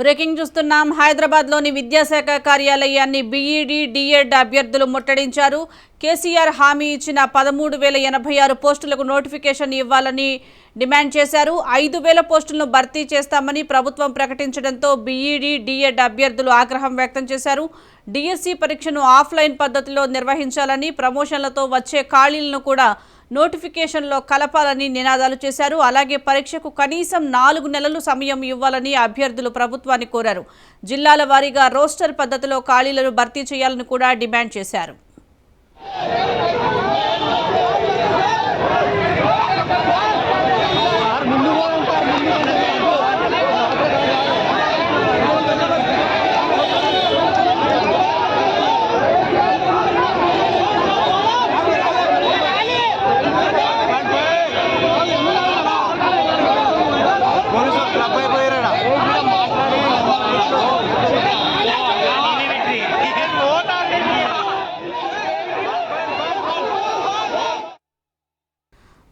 Breaking చూస్తున్నాం. హైదరాబాద్లోని విద్యాశాఖ కార్యాలయాన్ని బీఈడీ డిఎడ్ అభ్యర్థులు ముట్టడించారు. కేసీఆర్ హామీ ఇచ్చిన పదమూడు వేల ఎనభై ఆరు పోస్టులకు నోటిఫికేషన్ ఇవ్వాలని డిమాండ్ చేశారు. ఐదు వేల పోస్టులను భర్తీ చేస్తామని ప్రభుత్వం ప్రకటించడంతో బీఈడీ డిఎడ్ అభ్యర్థులు ఆగ్రహం వ్యక్తం చేశారు. డిఎస్సి పరీక్షను ఆఫ్లైన్ పద్ధతిలో నిర్వహించాలని ప్రమోషన్లతో వచ్చే ఖాళీలను కూడా నోటిఫికేషన్లో కలపాలని నినాదాలు చేశారు. అలాగే పరీక్షకు కనీసం నాలుగు నెలలు సమయం ఇవ్వాలని అభ్యర్థులు ప్రభుత్వాన్ని కోరారు. జిల్లాల వారీగా రోస్టర్ పద్ధతిలో ఖాళీలను భర్తీ చేయాలని కూడా డిమాండ్ చేశారు.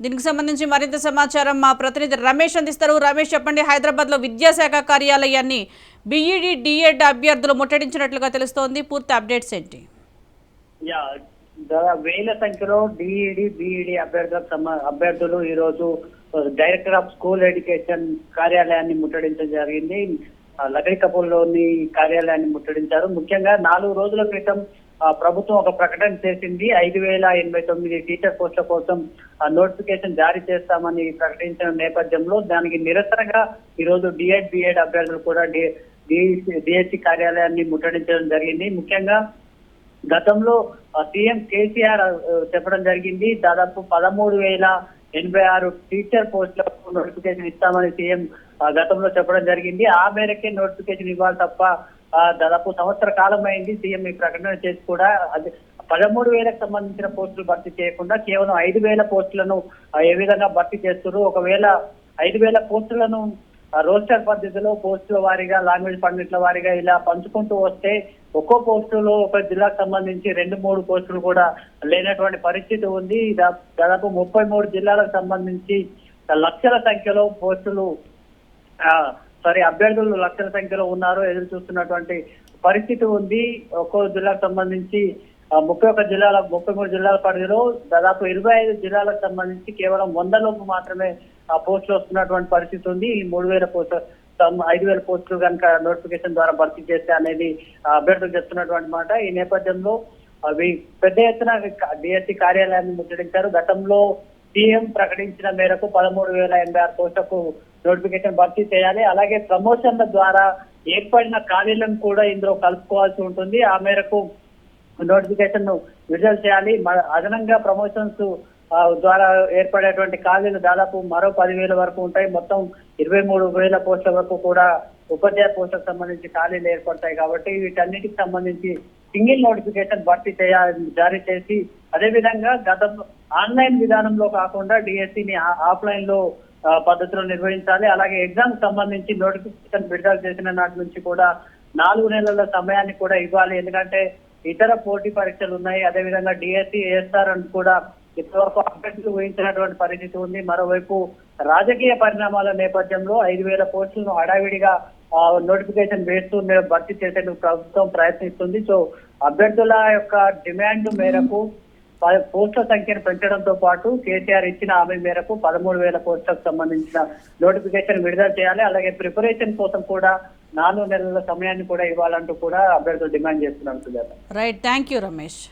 దీనికి సంబంధించి మరింత సమాచారం మా ప్రతినిధి రమేష్ అందిస్తారు. రమేష్ చెప్పండి హైదరాబాద్లో విద్యాశాఖ కార్యాలయాన్ని బీఈడీ డిఎడ్ అభ్యర్థులు ముట్టడించినట్లుగా తెలుస్తోంది. పూర్తి అప్డేట్స్ ఏంటి? యా వేల సంఖ్యలో డిఈడి బిఈడి అభ్యర్థులకు అభ్యర్థులు ఈ రోజు డైరెక్టర్ ఆఫ్ స్కూల్ ఎడ్యుకేషన్ కార్యాలయాన్ని ముట్టడించడం జరిగింది. ఆ, లగడికపూర్లోని కార్యాలయాన్ని ముట్టడించారు. ముఖ్యంగా నాలుగు రోజుల క్రితం ప్రభుత్వం ఒక ప్రకటన చేసింది. ఐదు వేల ఎనభై తొమ్మిది టీచర్ పోస్టుల కోసం ఆ, నోటిఫికేషన్ జారీ చేస్తామని ప్రకటించిన నేపథ్యంలో దానికి నిరసనగా ఈరోజు డిఎడ్ బిఎడ్ అభ్యర్థులు కూడా డిఎస్సి కార్యాలయాన్ని ముట్టడించడం జరిగింది. ముఖ్యంగా గతంలో సీఎం కేసీఆర్ చెప్పడం జరిగింది దాదాపు పదమూడు వేల ఎనభై ఆరు టీచర్ పోస్టులకు నోటిఫికేషన్ ఇస్తామని సీఎం ఆ, గతంలో చెప్పడం జరిగింది. ఆ మేరకే నోటిఫికేషన్ ఇవ్వాలి తప్ప దాదాపు సంవత్సర కాలం అయింది సీఎం ఈ ప్రకటన చేసి కూడా. అది పదమూడు వేలకు సంబంధించిన పోస్టులు భర్తీ చేయకుండా కేవలం ఐదు వేల పోస్టులను ఏ విధంగా భర్తీ చేస్తున్నారు? ఒకవేళ ఐదు వేల పోస్టులను రోస్టర్ పద్ధతిలో పోస్టుల వారీగా లాంగ్వేజ్ పండిట్ల వారీగా ఇలా పంచుకుంటూ వస్తే ఒక్కో పోస్టులో ఒక జిల్లాకు సంబంధించి రెండు మూడు పోస్టులు కూడా లేనటువంటి పరిస్థితి ఉంది. దా- దాదాపు ముప్పై మూడు జిల్లాలకు సంబంధించి లక్షల సంఖ్యలో పోస్టులు ఆ, సారీ అభ్యర్థులు లక్షల సంఖ్యలో ఉన్నారు ఎదురు చూస్తున్నటువంటి పరిస్థితి ఉంది. ఒక్కో జిల్లాకు సంబంధించి ముప్పై ఒక్క జిల్లాల ముప్పై మూడు జిల్లాల పరిధిలో దాదాపు ఇరవై ఐదు జిల్లాలకు సంబంధించి కేవలం వంద లోపు మాత్రమే పోస్టులు వస్తున్నటువంటి పరిస్థితి ఉంది. ఈ మూడు వేల పోస్టు ఐదు వేల పోస్టులు కనుక నోటిఫికేషన్ ద్వారా భర్తీ చేస్తే అనేది అభ్యర్థులు చెప్తున్నటువంటి మాట. ఈ నేపథ్యంలో అవి పెద్ద ఎత్తున డిఎస్సి కార్యాలయాన్ని ముట్టడించారు. గతంలో సీఎం ప్రకటించిన మేరకు పదమూడు వేల ఎనభై ఆరు పోస్టులకు నోటిఫికేషన్ భర్తీ చేయాలి. అలాగే ప్రమోషన్ల ద్వారా ఏర్పడిన ఖాళీలను కూడా ఇందులో కలుపుకోవాల్సి ఉంటుంది. ఆ మేరకు నోటిఫికేషన్ను విడుదల చేయాలి. మ- అదనంగా ప్రమోషన్స్ ద్వారా ఏర్పడేటువంటి ఖాళీలు దాదాపు మరో పదివేల వరకు ఉంటాయి. మొత్తం ఇరవై మూడు వేల పోస్టుల వరకు కూడా ఉపాధ్యాయ పోస్టులకు సంబంధించి ఖాళీలు ఏర్పడతాయి కాబట్టి వీటన్నిటికి సంబంధించి సింగిల్ నోటిఫికేషన్ భర్తీ చేయాలి జారీ చేసి అదేవిధంగా గతంలో ఆన్లైన్ విధానంలో కాకుండా డిఎస్సిని ఆఫ్లైన్లో పద్ధతిలో నిర్వహించాలి. అలాగే ఎగ్జామ్ సంబంధించి నోటిఫికేషన్ విడుదల చేసిన నాటి నుంచి కూడా నాలుగు నెలల సమయాన్ని కూడా ఇవ్వాలి. ఎందుకంటే ఇతర పోటీ పరీక్షలు ఉన్నాయి. అదేవిధంగా డిఎస్సి ఏఎస్ఆర్ అని కూడా ఇప్పటివరకు అభ్యర్థులు ఊహించినటువంటి పరిస్థితి ఉంది. మరోవైపు రాజకీయ పరిణామాల నేపథ్యంలో ఐదు వేల పోస్టులను హడావిడిగా నోటిఫికేషన్ వేస్తూ భర్తీ చేసేందుకు ప్రభుత్వం ప్రయత్నిస్తుంది. సో అభ్యర్థుల యొక్క డిమాండ్ మేరకు పోస్టుల సంఖ్యను పెంచడంతో పాటు కేసీఆర్ ఇచ్చిన హామీ మేరకు పదమూడు వేల పోస్టులకు సంబంధించిన నోటిఫికేషన్ విడుదల చేయాలి. అలాగే ప్రిపరేషన్ కోసం కూడా నాలుగు నెలల సమయాన్ని కూడా ఇవ్వాలంటూ కూడా అభ్యర్థులు డిమాండ్ చేస్తున్నారు Sujatha. Right thank you Ramesh.